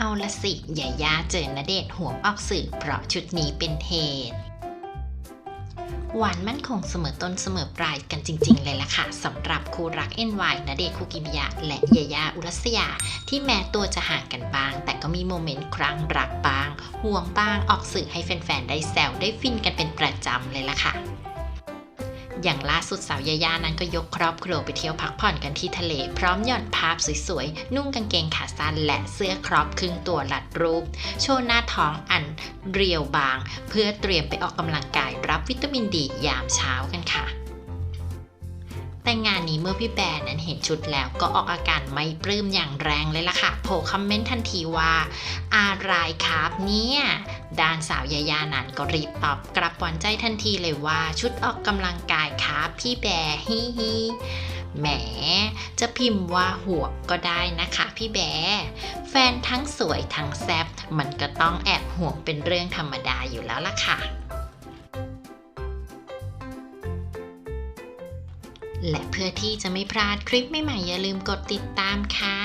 เอาละสิยายาเจอณเดชห่วงออกสื่อเพราะชุดนี้เป็นเหตุ หวานมั่นคงเสมอต้นเสมอปลายกันจริง ๆ เลยล่ะค่ะสำหรับคู่รัก NY ณเดชน์คุกิมิยะ และยายาอุรัสยา ที่แม้ตัวจะห่างกันบ้าง แต่ก็มีโมเมนต์ครั้งรักบ้าง ห่วงบ้างออกสื่อให้แฟน ๆ ได้แซวได้ฟินกันเป็นประจำเลยล่ะค่ะ อย่างล่าสุดสาวยายานั้นก็ยกครอบครัวไปเที่ยวพักผ่อนกันที่ทะเล พร้อมหย่อนภาพสวยๆ นุ่งกางเกงขาสั้นและเสื้อครอบครึ่งตัวหลัดรูป โชว์หน้าท้องอันเรียวบาง เพื่อเตรียมไปออกกำลังกายรับวิตามินดียามเช้ากันค่ะแต่งานนี้เมื่อพี่แบร์นั้นเห็นชุดแล้วก็ออกอาการไม่ปลื้มอย่างแรงเลยล่ะค่ะ โผล่คอมเมนต์ทันทีว่า อะไรครับเนี่ย ด้านสาวยายานันก็รีบตอบกลับหวานใจทันทีเลยว่าชุดออกกำลังกายครับพี่แบร์ฮิฮิแหม จะพิมพ์ว่าหัวกก็ได้นะคะพี่แบร์แฟนทั้งสวยทั้งแซบมันก็ต้องแอบห่วงเป็นเรื่องธรรมดาอยู่แล้วล่ะค่ะและเพื่อที่จะไม่พลาดคลิปใหม่ๆอย่าลืมกดติดตามค่ะ